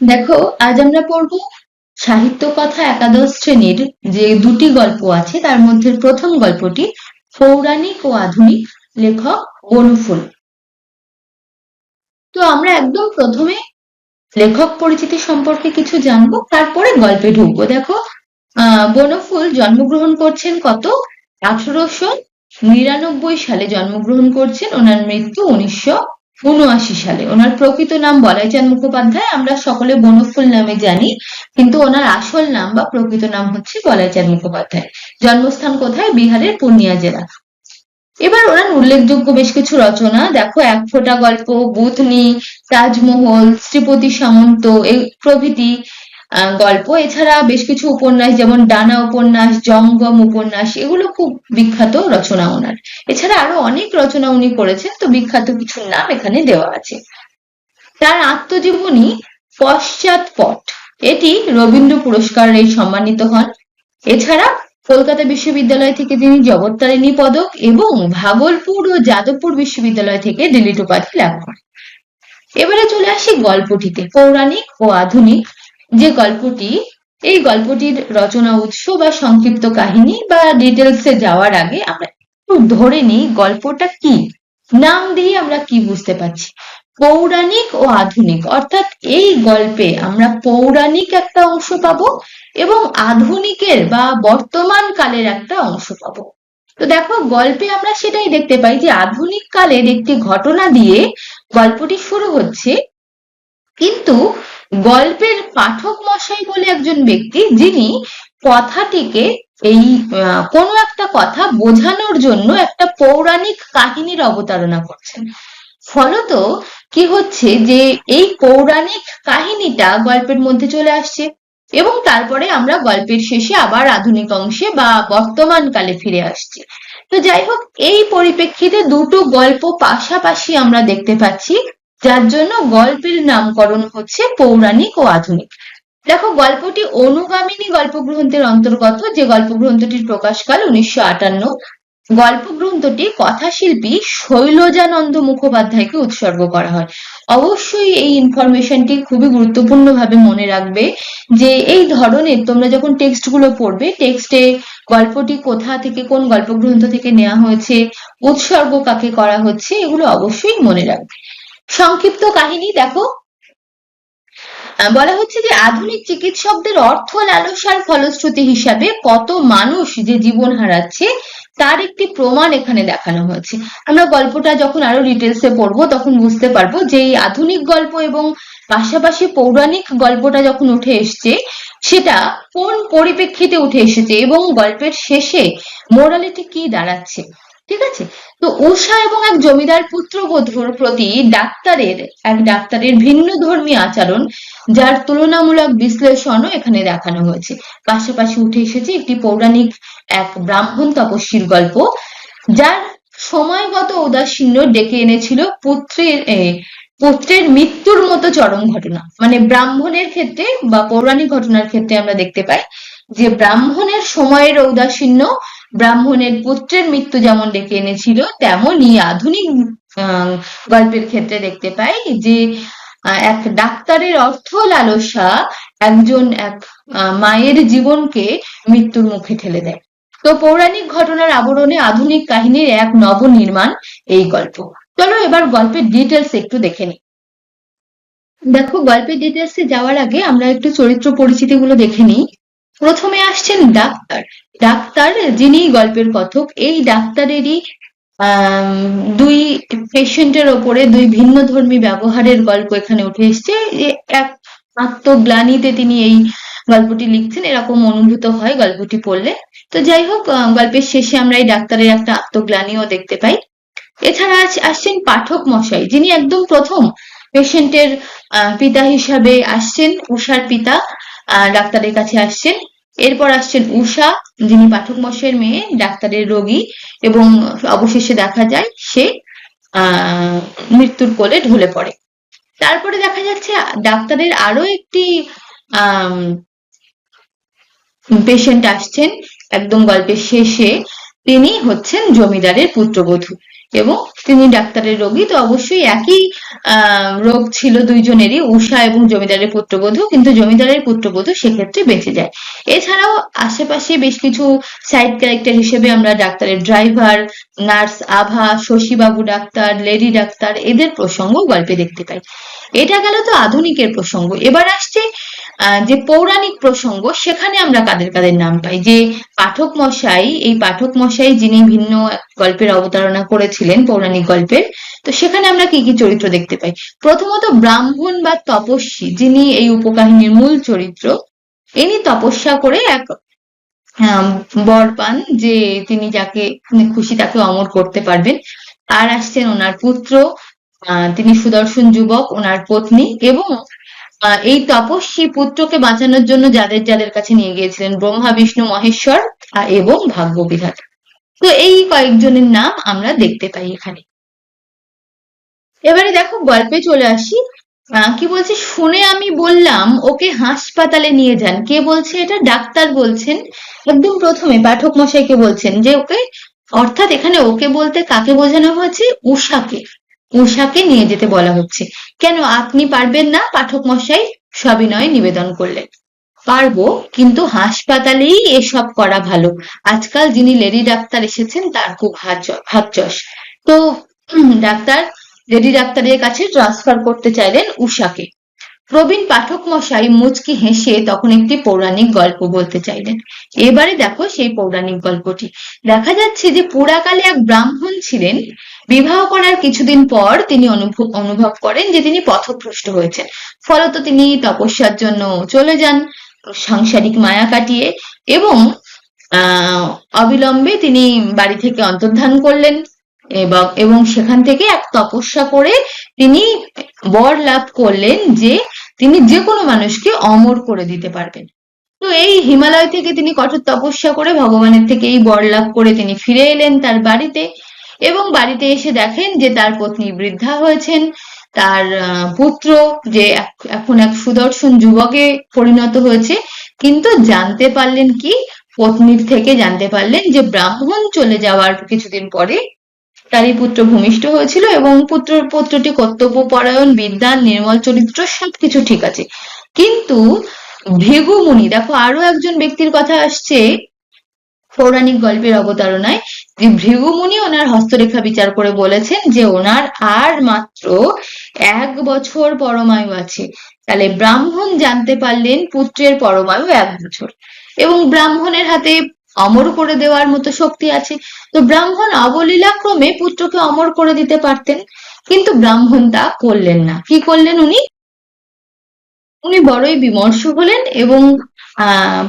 দেখো, আজ আমরা পড়ব সাহিত্য কথা একাদশ শ্রেণির যে দুটি গল্প আছে, তার মধ্যে প্রথম গল্পটি পৌরাণিক ও আধুনিক লেখক বনফুল তো আমরা একদম প্রথমে লেখক পরিচিতি সম্পর্কে কিছু জানব, তারপরে গল্পে ঢুকবো। দেখো বনফুল জন্মগ্রহণ করছেন কত? আঠারোশো নিরানব্বই সালে জন্মগ্রহণ করছেন। ওনার মৃত্যু উনিশশো উনআশি সালে। ওনার প্রকৃত নাম বলাইচাঁদ মুখোপাধ্যায়, আমরা সকলে বনফুল নামে জানি, কিন্তু ওনার আসল নাম বা প্রকৃত নাম হচ্ছে বলাইচাঁদ মুখোপাধ্যায়। জন্মস্থান কোথায়? বিহারের পূর্ণিয়া জেলা। এবার ওনার উল্লেখযোগ্য বেশ কিছু রচনা। দেখো, এক ফোটা গল্প, বুধনি, তাজমহল, শ্রীপতি সামন্ত, এই প্রভৃতি। গল্প। এছাড়া বেশ কিছু উপন্যাস, যেমন ডানা উপন্যাস জঙ্গম উপন্যাস, এগুলো খুব বিখ্যাত রচনা ওনার। এছাড়া আরও অনেক রচনা উনি করেছেন, তো বিখ্যাত কিছু নাম এখানে দেওয়া আছে। তার আত্মজীবনী পশ্চাৎপট এটি রবীন্দ্র পুরস্কারে সম্মানিত হন। এছাড়া কলকাতা বিশ্ববিদ্যালয় থেকে তিনি জগত্তারিণী পদক এবং ভাগলপুর ও যাদবপুর বিশ্ববিদ্যালয় থেকে ডিলিট উপাধি লাভ করেন। এবারে চলে আসি গল্পটিতে, পৌরাণিক ও আধুনিক। যে গল্পটি, এই গল্পটির রচনা উৎস বা সংক্ষিপ্ত কাহিনী বা ডিটেলসে যাওয়ার আগে আমরা একটু ধরে নিই গল্পটা কি? নাম দিয়ে আমরা কি বুঝতে পারছি? পৌরাণিক ও আধুনিক। অর্থাৎ এই গল্পে আমরা পৌরাণিক একটা অংশ পাবো এবং আধুনিকের বা বর্তমান কালের একটা অংশ পাবো। তো দেখো, গল্পে আমরা সেটাই দেখতে পাই যে আধুনিক কালের একটি ঘটনা দিয়ে গল্পটি শুরু হচ্ছে। কিন্তু গল্পের পাঠক মশাই বলে একজন ব্যক্তি, যিনি কথাটিকে এই কোনো একটা কথা বোঝানোর জন্য একটা পৌরাণিক কাহিনীর অবতারণা করছেন। ফলত কি হচ্ছে যে এই পৌরাণিক কাহিনীটা গল্পের মধ্যে চলে আসছে এবং তারপরে আমরা গল্পের শেষে আবার আধুনিক অংশে বা বর্তমান কালে ফিরে আসছি। তো যাই হোক, এই পরিপ্রেক্ষিতে দুটো গল্প পাশাপাশি আমরা দেখতে পাচ্ছি। যার জন্য গল্পের নামকরণ হচ্ছে পৌরাণিক ও আধুনিক। দেখো, গল্পটি অনুগামিনী গল্পগ্রন্থের অন্তর্গত। যে গল্প গল্পগ্রন্থটির প্রকাশকাল উনিশশো আটান্ন, গল্পগ্রন্থটি কথাশিল্পী শৈলজানন্দ মুখোপাধ্যায়কে উৎসর্গ করা হয়। অবশ্যই এই ইনফরমেশনটি খুবই গুরুত্বপূর্ণ ভাবে মনে রাখবে যে এই ধরনের তোমরা যখন টেক্সটগুলো পড়বে টেক্সটে গল্পটি কোথা থেকে, কোন গল্পগ্রন্থ থেকে নেওয়া হয়েছে, উৎসর্গ কাকে করা হচ্ছে, এগুলো অবশ্যই মনে রাখবে। সংক্ষিপ্ত কাহিনী দেখো। বলা হচ্ছে যে আধুনিক চিকিৎসকদের অর্থ লালসার ফলশ্রুতি হিসাবে কত মানুষ যে জীবন হারাচ্ছে, তার একটি প্রমাণ এখানে দেখানো হয়েছে। আমরা গল্পটা যখন আরও ডিটেলসে পড়ব, তখন বুঝতে পারব যে এই আধুনিক গল্প এবং পাশাপাশি পৌরাণিক গল্পটা যখন উঠে এসছে, সেটা কোন পরিপ্রেক্ষিতে উঠে এসেছে এবং গল্পের শেষে মোরালিটি কি দাঁড়াচ্ছে? ঠিক আছে? তো উষা এবং এক জমিদার পুত্রবধূর প্রতি ডাক্তারের, এক ডাক্তারের ভিন্ন ধর্মী আচরণ, যার তুলনামূলক বিশ্লেষণও এখানে দেখানো হয়েছে। পাশাপাশি উঠে এসেছে একটি পৌরাণিক এক ব্রাহ্মণ তপস্বীর গল্প, যার সময়গত ঔদাসীন্য ডেকে এনেছিল পুত্রের পুত্রের মৃত্যুর মতো চরম ঘটনা। মানে ব্রাহ্মণের ক্ষেত্রে বা পৌরাণিক ঘটনার ক্ষেত্রে আমরা দেখতে পাই যে ব্রাহ্মণের সময়ের ঔদাসীন্য ব্রাহ্মণের পুত্রের মৃত্যু যেমন ডেকে এনেছিল, তেমনই আধুনিক গল্পের ক্ষেত্রে দেখতে পাই যে এক ডাক্তারের অর্থ লালসা একজন এক মায়ের জীবনকে মৃত্যুর মুখে ঠেলে দেয়। তো পৌরাণিক ঘটনার আবরণে আধুনিক কাহিনীর এক নবনির্মাণ এই গল্প। চলো এবার গল্পের ডিটেলস একটু দেখে নিই। দেখো, গল্পের ডিটেলসে যাওয়ার আগে আমরা একটু চরিত্র পরিচিতি গুলো দেখে নিই। প্রথমে আসছেন ডাক্তার। ডাক্তার যিনি গল্পের কথক, এই ডাক্তারেরই দুই পেশেন্টের ওপরে দুই ভিন্ন ধর্মী ব্যবহারের গল্প এখানে উঠে এসছে। এক আত্মগ্লানিতে তিনি এই গল্পটি লিখছেন, এরকম অনুভূত হয় গল্পটি পড়লে। তো যাই হোক গল্পের শেষে আমরা এই ডাক্তারের একটা আত্মগ্লানিও দেখতে পাই। এছাড়া আস- আসছেন পাঠক মশাই, যিনি একদম প্রথম পেশেন্টের পিতা হিসাবে আসছেন, উষার পিতা ডাক্তারের কাছে আসছেন। এরপর আসছেন উষা, যিনি পাঠক মশের মেয়ে, ডাক্তারের রোগী এবং অবশেষে দেখা যায় সে মৃত্যুর কোলে ঢলে পড়ে। তারপরে দেখা যাচ্ছে ডাক্তারের আরও একটি পেশেন্ট আসছেন। একদম গল্পের শেষে তিনি হচ্ছেন জমিদারের পুত্রবধূ। এবং তিনি ডাক্তারের রোগী, তো অবশ্যই একই রোগ ছিল দুইজনেরই উষা এবং জমিদারের পুত্রবধূ, কিন্তু জমিদারের পুত্রবধূ সেক্ষেত্রে বেঁচে যায়। এছাড়াও আশেপাশে বেশ কিছু সাইড ক্যারেক্টার হিসেবে আমরা ডাক্তারের ড্রাইভার নার্স আভা, শশীবাবু ডাক্তার, লেডি ডাক্তার, এদের প্রসঙ্গ গল্পে দেখতে পাই। এটা গেল তো আধুনিকের প্রসঙ্গ। এবার আসছে যে পৌরাণিক প্রসঙ্গ, সেখানে আমরা কাদের কাদের নাম পাই? যে পাঠক মশাই, এই পাঠক মশাই যিনি ভিন্ন গল্পের অবতারণা করেছিলেন, পৌরাণিক গল্পের, তো সেখানে আমরা কি কি চরিত্র দেখতে পাই? প্রথমত ব্রাহ্মণ বা তপস্বী, যিনি এই উপকাহিনীর মূল চরিত্র, ইনি তপস্যা করে এক বর পান যে তিনি যাকে খুশি তাকে অমর করতে পারবেন। আর আসছেন ওনার পুত্র তিনি সুদর্শন যুবক, ওনার পত্নী এবং এই তপস্বী পুত্রকে বাঁচানোর জন্য যাদের যাদের কাছে নিয়ে গিয়েছিলেন ব্রহ্মা, বিষ্ণু, মহেশ্বর এবং ভাগ্য বিধাতা তো এই কয়েকজনের নাম আমরা দেখতে পাই এখানে। এবারে দেখো, গল্পে চলে আসি। কি বলছে? শুনে আমি বললাম, ওকে হাসপাতালে নিয়ে যান। কে বলছে এটা? ডাক্তার বলছেন, একদম প্রথমে পাঠক মশাইকে বলছেন যে ওকে, অর্থাৎ এখানে ওকে বলতে কাকে বোঝানো হয়েছে? উষাকে উষাকে নিয়ে যেতে বলা হচ্ছে। কেন আপনি পারবেন না, পাঠক মশাই? সবিনয়ে নিবেদন করলেন। পারব, কিন্তু হাসপাতালেই এসব করা ভালো। আজকাল যিনি লেডি ডাক্তার এসেছেন, তার খুব হাত জ- হাত তো ডাক্তার, লেডি ডাক্তারের কাছে ট্রান্সফার করতে চাইলেন উষাকে। প্রবীণ পাঠক মশাই মুচকি হেসে তখন একটি পৌরাণিক গল্প বলতে চাইলেন। এবারে দেখো সেই পৌরাণিক গল্পটি। দেখা যাচ্ছে যে পুরাকালে এক ব্রাহ্মণ ছিলেন। বিবাহ করার কিছুদিন পর তিনি অনুভব করেন যে তিনি পথভ্রষ্ট হয়েছেন। ফলত তিনি তপস্যার জন্য চলে যান, সাংসারিক মায়া কাটিয়ে এবং, আহ, অবিলম্বে তিনি বাড়ি থেকে অন্তর্ধান করলেন এবং এবং সেখান থেকে এক তপস্যা করে তিনি বর লাভ করলেন যে তিনি যে কোনো মানুষকে অমর করে দিতে পারবেন। তো এই হিমালয় থেকে তিনি কঠোর তপস্যা করে ভগবানের থেকে এই বর লাভ করে তিনি ফিরে এলেন তার বাড়িতে এবং বাড়িতে এসে দেখেন যে তার পত্নী বৃদ্ধা হয়েছেন। তার পুত্র যে এখন এক সুদর্শন যুবকে পরিণত হয়েছে, কিন্তু জানতে পারলেন কি? পত্নীর থেকে জানতে পারলেন যে ব্রাহ্মণ চলে যাওয়ার কিছুদিন পরে তারই পুত্র ভূমিষ্ঠ হয়েছিল এবং পুত্র, পুত্রটি কর্তব্য পরায়ণ, বিদ্যান, নির্মল, চরিত্র সবকিছু ঠিক আছে। কিন্তু ভৃগু মুনি, দেখো আরও একজন ব্যক্তির কথা আসছে পৌরাণিক গল্পের অবতারণায়, যে ভৃগু মুনি ওনার হস্তরেখা বিচার করে বলেছেন যে ওনার আর মাত্র এক বছর পরমায়ু আছে। তাহলে ব্রাহ্মণ জানতে পারলেন পুত্রের পরমায়ু এক বছর। এবং ব্রাহ্মণের হাতে অমর করে দেওয়ার মতো শক্তি আছে। তো ব্রাহ্মণ অবলীলাক্রমে পুত্রকে অমর করে দিতে পারতেন, কিন্তু ব্রাহ্মণ তা করলেন না। কি করলেন উনি? উনি বড়ই বিমর্ষ হলেন এবং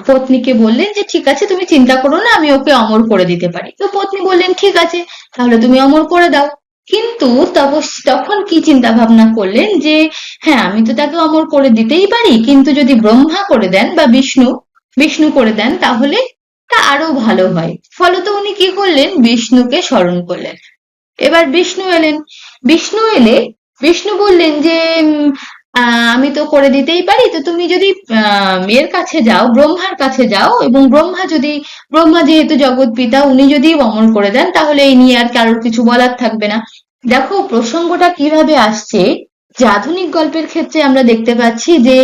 পত্নীকে বললেন যে, ঠিক আছে, তুমি চিন্তা করো না, আমি ওকে অমর করে দিতে পারি। তো পত্নী বললেন, ঠিক আছে, তাহলে তুমি অমর করে দাও। কিন্তু তখন কি চিন্তা ভাবনা করলেন যে হ্যাঁ আমি তো তাকে অমর করে দিতেই পারি, কিন্তু যদি ব্রহ্মা করে দেন বা বিষ্ণু বিষ্ণু করে দেন, তাহলে আরও ভালো হয়। ফলত উনি কি করলেন? বিষ্ণুকে স্মরণ করলেন। এবার বিষ্ণু এলেন। বিষ্ণু এলে, বিষ্ণু বললেন যে আমি তো করে দিতেই পারি। তো তুমি যদি এর কাছে যাও, ব্রহ্মার কাছে যাও, এবং ব্রহ্মা যদি, ব্রহ্মা যেহেতু জগৎ পিতা, উনি যদি অমর করে দেন, তাহলে এই নিয়ে আর কারোর কিছু বলার থাকবে না। দেখো, প্রসঙ্গটা কীভাবে আসছে? যে আধুনিক গল্পের ক্ষেত্রে আমরা দেখতে পাচ্ছি যে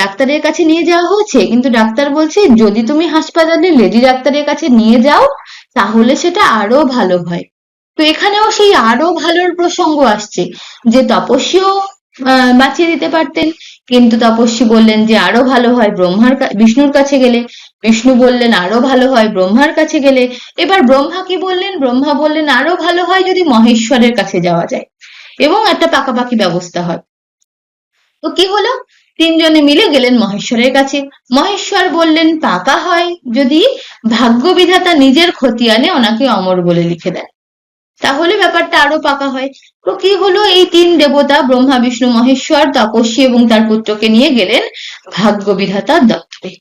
ডাক্তারের কাছে নিয়ে যাওয়া হয়েছে, কিন্তু ডাক্তার বলছে, যদি তুমি হাসপাতালে লেডি ডাক্তারের কাছে নিয়ে যাও, তাহলে সেটা আরও ভালো হয়। তো এখানেও সেই আরও ভালোর প্রসঙ্গ আসছে, যে তপস্বীও বাঁচিয়ে দিতে পারতেন, কিন্তু তপস্বী বললেন যে আরও ভালো হয় ব্রহ্মার বিষ্ণুর কাছে গেলে। বিষ্ণু বললেন, আরও ভালো হয় ব্রহ্মার কাছে গেলে। এবার ব্রহ্মা কি বললেন? ব্রহ্মা বললেন, আরও ভালো হয় যদি মহেশ্বরের কাছে যাওয়া যায়। এবং একটা পাকাপাকি ব্যবস্থা হয়। তো কি হলো? তিনজনে মিলে গেলেন মহেশ্বরের কাছে। মহেশ্বর বললেন, পাকা হয়, যদি ভাগ্য বিধাতা নিজের খতিয়ানে ওনাকে অমর বলে লিখে দেন। তাহলে ব্যাপারটা আরও পাকা হয়। তো কি হলো? এই তিন দেবতা, ব্রহ্মা, বিষ্ণু, মহেশ্বর, তপস্বী এবং তার পুত্রকে নিয়ে গেলেন ভাগ্য বিধাতার দপ্তরে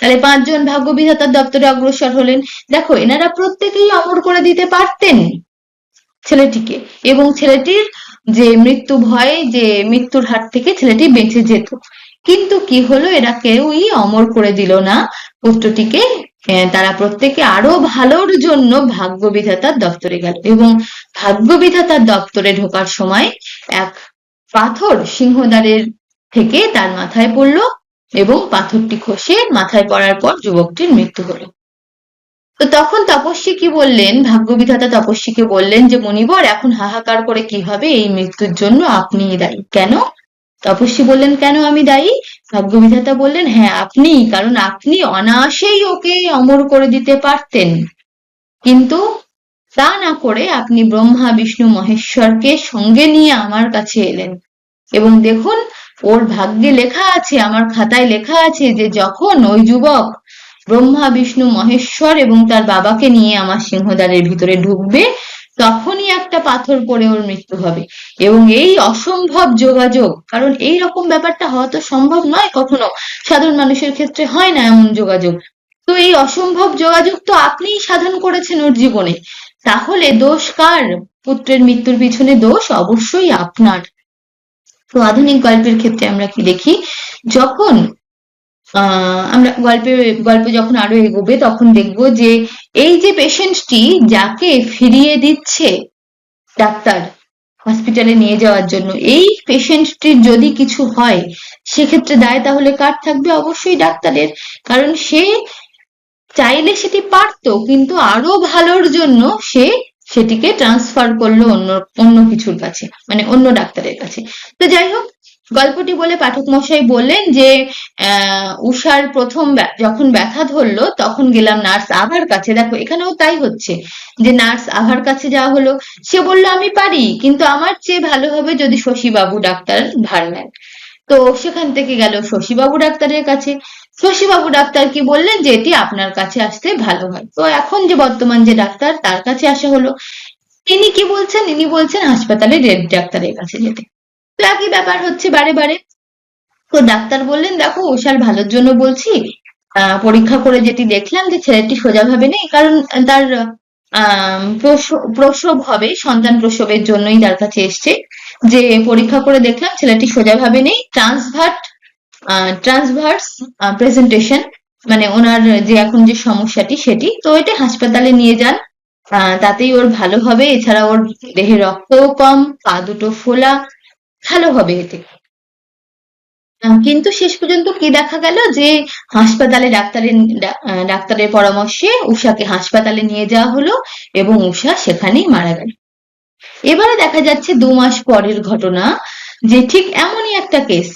তাহলে পাঁচজন ভাগ্য বিধাতার দপ্তরে অগ্রসর হলেন। দেখো, এনারা প্রত্যেকেই অমর করে দিতে পারতেন ছেলেটিকে। এবং ছেলেটির যে মৃত্যু ভয়ে যে মৃত্যুর হাত থেকে ছেলেটি বেঁচে যেত। কিন্তু কি হলো? এরা কেউই অমর করে দিল না। পুত্রটিকে তারা প্রত্যেকে আরও ভালোর জন্য ভাগ্য বিধাতার দপ্তরে গেল এবং ভাগ্য বিধাতার দপ্তরে ঢোকার সময় এক পাথর সিংহদ্বারের থেকে তার মাথায় পড়ল এবং পাথরটি খসে মাথায় পড়ার পর যুবকটির মৃত্যু হলো। তো তখন তপস্বী কি বললেন? ভাগ্যবিধাতা তপস্বীকে বললেন যে মণিবর এখন হাহাকার করে কি হবে? এই মৃত্যুর জন্য আপনিই দায়ী। কেন? তপস্বী বললেন, কেন আমি দায়ী? ভাগ্যবিধাতা বললেন হ্যাঁ আপনি, কারণ আপনি অনায়াসেই ওকে অমর করে দিতে পারতেন। কিন্তু তা না করে আপনি ব্রহ্মা, বিষ্ণু, মহেশ্বরকে সঙ্গে নিয়ে আমার কাছে এলেন। এবং দেখুন, ওর ভাগ্যে লেখা আছে, আমার খাতায় লেখা আছে যে, যখন ওই যুবক ব্রহ্মা, বিষ্ণু, মহেশ্বর এবং তার বাবাকে নিয়ে আমার সিংহদ্বারের ভিতরে ঢুকবে, তখনই একটা পাথর পড়ে ওর মৃত্যু হবে। এবং এই অসম্ভব যোগাযোগ, কারণ এই রকম ব্যাপারটা হওয়া তো সম্ভব নয় কখনো, সাধারণ মানুষের ক্ষেত্রে হয় না এমন যোগাযোগ। তো এই অসম্ভব যোগাযোগ তো আপনিই সাধন করেছেন ওর জীবনে। তাহলে দোষ কার? পুত্রের মৃত্যুর পিছনে দোষ অবশ্যই আপনার। তো আধুনিক গল্পের ক্ষেত্রে আমরা কি দেখি, যখন আমরা গল্পে, গল্প যখন আরও এগোবে তখন দেখব যে এই যে পেশেন্টটি যাকে ফিরিয়ে দিচ্ছে ডাক্তার হসপিটালে নিয়ে যাওয়ার জন্য, এই পেশেন্টটির যদি কিছু হয়, সেক্ষেত্রে দায় তাহলে কার থাকবে? অবশ্যই ডাক্তারের। কারণ সে চাইলে সেটি পারতো, কিন্তু আরও ভালোর জন্য সে সেটিকে ট্রান্সফার করল অন্য অন্য কিছুর কাছে মানে অন্য ডাক্তারের কাছে। তো যাই হোক গল্পটি বলে পাঠক মশাই বললেন যে উষার প্রথম যখন ব্যথা ধরলো, তখন গেলাম নার্স আভার কাছে। দেখো, এখানেও তাই হচ্ছে যে, নার্স আভার কাছে যাওয়া হলো। সে বলল, আমি পারি, কিন্তু আমার চেয়ে ভালো হবে যদি শশীবাবু ডাক্তার ভার নেন। তো সেখান থেকে গেল শশীবাবু ডাক্তারের কাছে। শশীবাবু ডাক্তার কি বললেন যে, এটি আপনার কাছে আসতে ভালো হয়। তো এখন যে বর্তমান যে ডাক্তার, তার কাছে আসা হলো। তিনি কি বলছেন? ইনি বলছেন হাসপাতালে রেড ডাক্তারের কাছে যেতে। তো একই ব্যাপার হচ্ছে বারে বারে। তো ডাক্তার বললেন, দেখো উষার ভালোর জন্য বলছি পরীক্ষা করে যেটি দেখলাম যে ছেলেটি সোজাভাবে নেই, কারণ তার প্রসব হবে, সন্তান প্রসবের জন্যই তার কাছে এসছে। যে পরীক্ষা করে দেখলাম ছেলেটি সোজাভাবে নেই, ট্রান্সভার্ট ট্রান্সভার্স প্রেজেন্টেশন মানে ওনার যে এখন যে সমস্যাটি সেটি। তো এটা হাসপাতালে নিয়ে যান তাতেই ওর ভালো হবে, এছাড়া ওর দেহে রক্তও কম, পা দুটো ফোলা ভালো হবে এতে। কিন্তু শেষ পর্যন্ত কি দেখা গেল? যে হাসপাতালে ডাক্তারের ডাক্তারের পরামর্শে উষাকে হাসপাতালে নিয়ে যাওয়া হলো এবং উষা সেখানেই মারা গেল। এবারে দেখা যাচ্ছে দু মাস পরের ঘটনা, যে ঠিক এমনই একটা কেস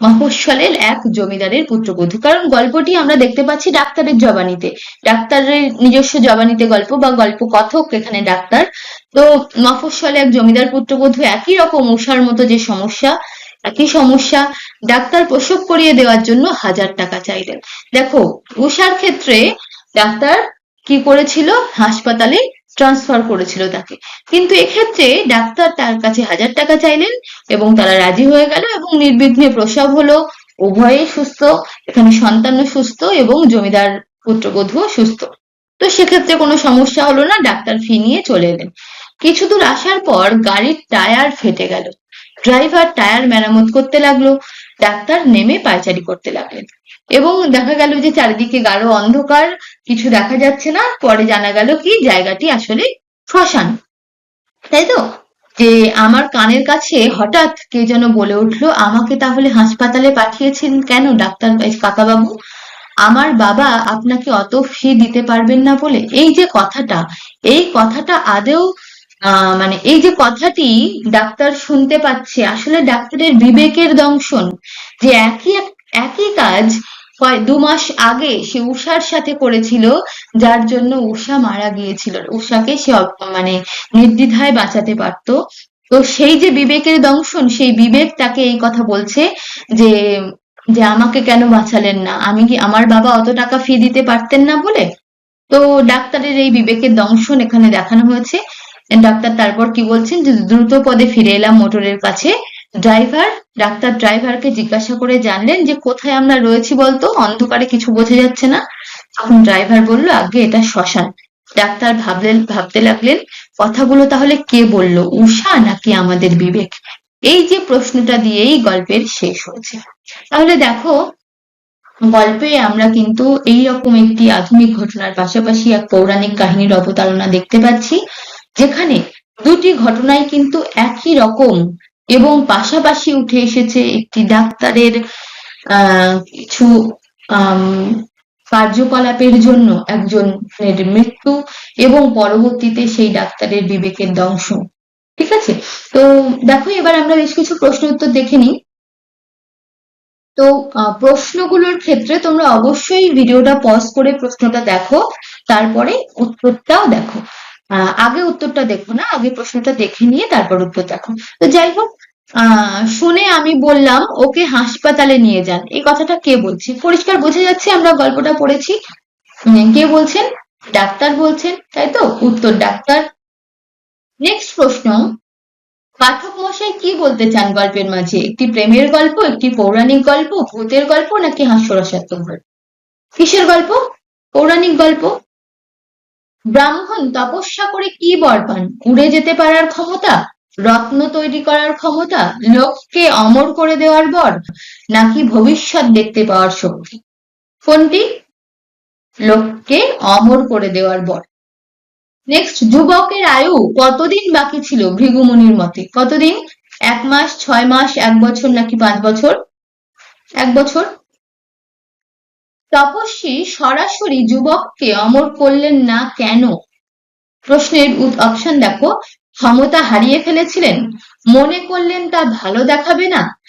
মফস্বলের এক জমিদারের পুত্রবধূ। কারণ গল্পটি আমরা দেখতে পাচ্ছি ডাক্তারের জবানিতে। ডাক্তারের নিজস্ব জবানিতে গল্প বা গল্প কথক এখানে ডাক্তার। তো মফস্বলে এক জমিদার পুত্রবধূ একই রকম উষার মতো যে সমস্যা, একই সমস্যা, ডাক্তার প্রসব করিয়ে দেওয়ার জন্য হাজার টাকা চাইলেন। দেখো উষার ক্ষেত্রে ডাক্তার কি করেছিল? হাসপাতালে ট্রান্সফার করেছিল তাকে। কিন্তু এক্ষেত্রে ডাক্তার তার কাছে হাজার টাকা চাইলেন এবং তারা রাজি হয়ে গেল এবং নির্বিঘ্নে প্রসব হলো। উভয়ে সুস্থ, এখানে সন্তানও সুস্থ এবং জমিদার পুত্রবধূও সুস্থ। তো সেক্ষেত্রে কোনো সমস্যা হলো না, ডাক্তার ফি নিয়ে চলে এলেন। কিছু দূর আসার পর গাড়ির টায়ার ফেটে গেল। ড্রাইভার টায়ার মেরামত করতে লাগল। ডাক্তার নেমে পায়চারি করতে লাগলেন। এবং দেখা গেল যে চারিদিকে গাঢ় অন্ধকার, কিছু দেখা যাচ্ছে না। পরে জানা গেল কি, জায়গাটি আসলে শ্মশান। তাই তো? যে আমার কানের কাছে হঠাৎ কে যেন বলে উঠল, আমাকে তাহলে হাসপাতালে পাঠিয়েছেন কেন, ডাক্তার কাকাবাবু? আমার বাবা আপনাকে অত ফি দিতে পারবেন না বলে? এই যে কথাটা, এই কথাটা আদেও মানে এই যে কথাটি ডাক্তার শুনতে পাচ্ছে, আসলে ডাক্তারের বিবেকের দংশন। যে একই এক- একই কাজ কয় দু মাস আগে সে উষার সাথে করেছিল, যার জন্য উষা মারা গিয়েছিল। উষাকে সে মানে নির্দ্বিধায় বাঁচাতে পারতো। তো সেই যে বিবেকের দংশন, সেই বিবেক তাকে এই কথা বলছে যে যে আমাকে কেন বাঁচালেন না? আমি কি আমার বাবা অত টাকা ফি দিতে পারতেন না বলে? তো ডাক্তারের এই বিবেকের দংশন এখানে দেখানো হয়েছে। ডাক্তার তারপর কি বলছেন যে, দ্রুত পদে ফিরে এলাম মোটরের কাছে। ড্রাইভার, ডাক্তার ড্রাইভারকে জিজ্ঞাসা করে জানলেন যে কোথায় আমরা রয়েছি বলতো? অন্ধকারে কিছু বোঝা যাচ্ছে না। তখন ড্রাইভার বলল, আগে এটা শ্মশান। ডাক্তার ভাবলেন, ভাবতে লাগলেন, কথাগুলো তাহলে কে বলল? উষা নাকি আমাদের বিবেক? এই যে প্রশ্নটা দিয়েই গল্পের শেষ হয়েছে। তাহলে দেখো, গল্পে আমরা কিন্তু এই রকম একটি আধুনিক ঘটনার পাশাপাশি এক পৌরাণিক কাহিনীর অবতারণা দেখতে পাচ্ছি, যেখানে দুটি ঘটনাই কিন্তু একই রকম এবং পাশাপাশি উঠে এসেছে একটি ডাক্তারের কিছু কার্যকলাপের জন্য একজনের মৃত্যু এবং পরবর্তীতে সেই ডাক্তারের বিবেকের ধ্বংস। ঠিক আছে? তো দেখো, এবার আমরা বেশ কিছু প্রশ্ন উত্তর দেখে নিই। তো প্রশ্নগুলোর ক্ষেত্রে তোমরা অবশ্যই ভিডিওটা পজ করে প্রশ্নটা দেখো, তারপরে উত্তরটাও দেখো। আগে উত্তরটা দেখো না, আগে প্রশ্নটা দেখে নিয়ে তারপর উত্তর দেখো। তো যাই হোক শুনে আমি বললাম, ওকে হাসপাতালে নিয়ে যান। এই কথাটা কে বলছে? পরিষ্কার বোঝা যাচ্ছে আমরা গল্পটা পড়েছি। কে বলছেন? ডাক্তার বলছেন, তাই তো? উত্তর ডাক্তার। নেক্সট প্রশ্ন পাঠক মশাই কি বলতে চান গল্পের মাঝে? একটি প্রেমের গল্প, একটি পৌরাণিক গল্প, ভূতের গল্প, নাকি হাস্যরসাত্মক গল্প? কিসের গল্প? পৌরাণিক গল্প? ব্রাহ্মণ তপস্যা করে কি বর পান? উড়ে যেতে পারার ক্ষমতা? রত্ন তৈরি করার ক্ষমতা? লোককে অমর করে দেওয়ার বর? নাকি ভবিষ্যৎ দেখতে পাওয়ার শক্তি? কোনটি লোককে অমর করে দেওয়ার বর। নেক্সট যুবকের আয়ু কতদিন বাকি ছিল ভৃগুমুনির মতে? কতদিন? এক মাস, ছয় মাস, এক বছর, নাকি পাঁচ বছর? এক বছর। তপস্বী সরাসরি যুবককে অমর করলেন না কেন? প্রশ্নের অপশন দেখো। ক্ষমতা হারিয়ে ফেলেছিলেন। মনে করলেন তা ভালো দেখাবে না।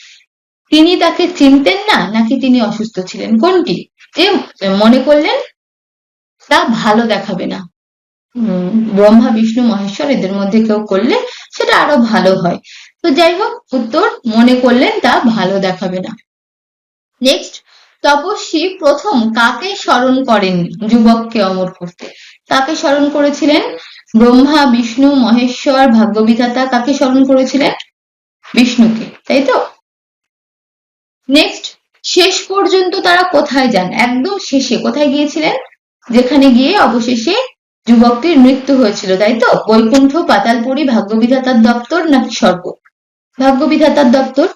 তিনি তাকে চিনতেন না, নাকি তিনি অসুস্থ ছিলেন? কোনটি? যে মনে করলেন তা ভালো দেখাবে না। ব্রহ্মা, বিষ্ণু, মহেশ্বর এদের মধ্যে কেউ করলে সেটা আরও ভালো হয়। তো যাই হোক, উত্তর মনে করলেন তা ভালো দেখাবে না। নেক্সট তপস্বী প্রথম কাকে স্মরণ করেন যুবককে অমর করতে? কাকে স্মরণ করেছিলেন? ব্রহ্মা, বিষ্ণু, মহেশ্বর, ভাগ্যবিধাতা কাকে স্মরণ করেছিলেন? বিষ্ণুকে, তাই তো? নেক্সট শেষ পর্যন্ত তারা কোথায় যান? একদম শেষে কোথায় গিয়েছিলেন? যেখানে গিয়ে অবশেষে যুবকটির মৃত্যু হয়েছিল, তাই তো? বৈকুণ্ঠ, পাতালপুরী, ভাগ্যবিধাতার দপ্তর নাকি স্বর্গ? ভাগ্যবিধাতার দপ্তর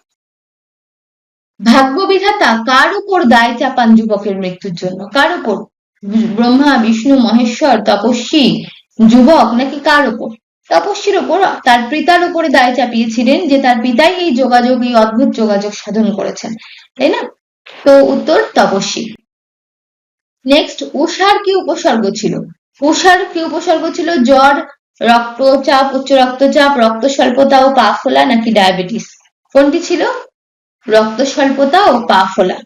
ভাগ্যবিধাতা কার উপর দায় চাপান যুবকের মৃত্যুর জন্য? কার উপর? ব্রহ্মা, বিষ্ণু, মহেশ্বর, তপস্বী, যুবক নাকি কার উপর? তপস্বীর ওপর তার পিতার উপরে দায় চাপিয়েছিলেন যে তার পিতাই এই যোগাযোগ, এই অদ্ভুত যোগাযোগ সাধন করেছেন। তাই না? তো উত্তর তপস্বী। নেক্সট উষার কি উপসর্গ ছিল? উষার কি উপসর্গ ছিল? জ্বর, রক্তচাপ, উচ্চ রক্তচাপ রক্ত স্বল্পতা ও পা ফোলা নাকি ডায়াবেটিস? কোনটি ছিল? রক্ত স্বল্পতা ও পা ফোলা।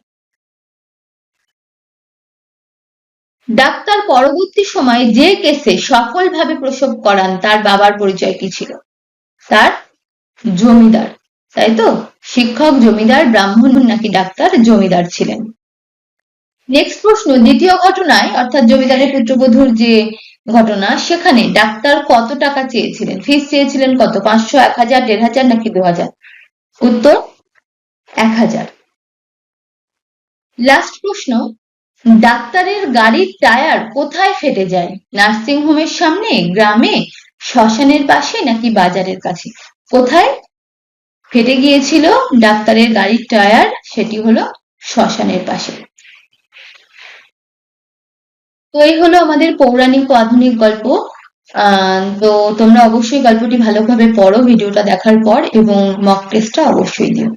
ডাক্তার পরবর্তী সময়ে যে কেসে সফলভাবে প্রসব করান, তার বাবার পরিচয় কি ছিল? তার জমিদার। তাই তো? শিক্ষক, জমিদার, ব্রাহ্মণ নাকি ডাক্তার, জমিদার ছিলেন। নেক্সট প্রশ্ন, দ্বিতীয় ঘটনায়, অর্থাৎ জমিদারের পুত্রবধূর যে ঘটনা, সেখানে ডাক্তার কত টাকা চেয়েছিলেন? ফিস চেয়েছিলেন কত? পাঁচশো, এক হাজার, দেড় হাজার নাকি দু হাজার? উত্তর এক হাজার। লাস্ট প্রশ্ন, ডাক্তারের গাড়ির টায়ার কোথায় ফেটে যায়? নার্সিং হোমের সামনে, গ্রামে, শ্মশানের পাশে নাকি বাজারের কাছে? কোথায় ফেটে গিয়েছিল ডাক্তারের গাড়ির টায়ার? সেটি হলো শ্মশানের পাশে। তো এই হলো আমাদের পৌরাণিক ও আধুনিক গল্প। তো তোমরা অবশ্যই গল্পটি ভালোভাবে পড়ো, ভিডিওটা দেখার পর, এবং মক টেস্টটা অবশ্যই দিও।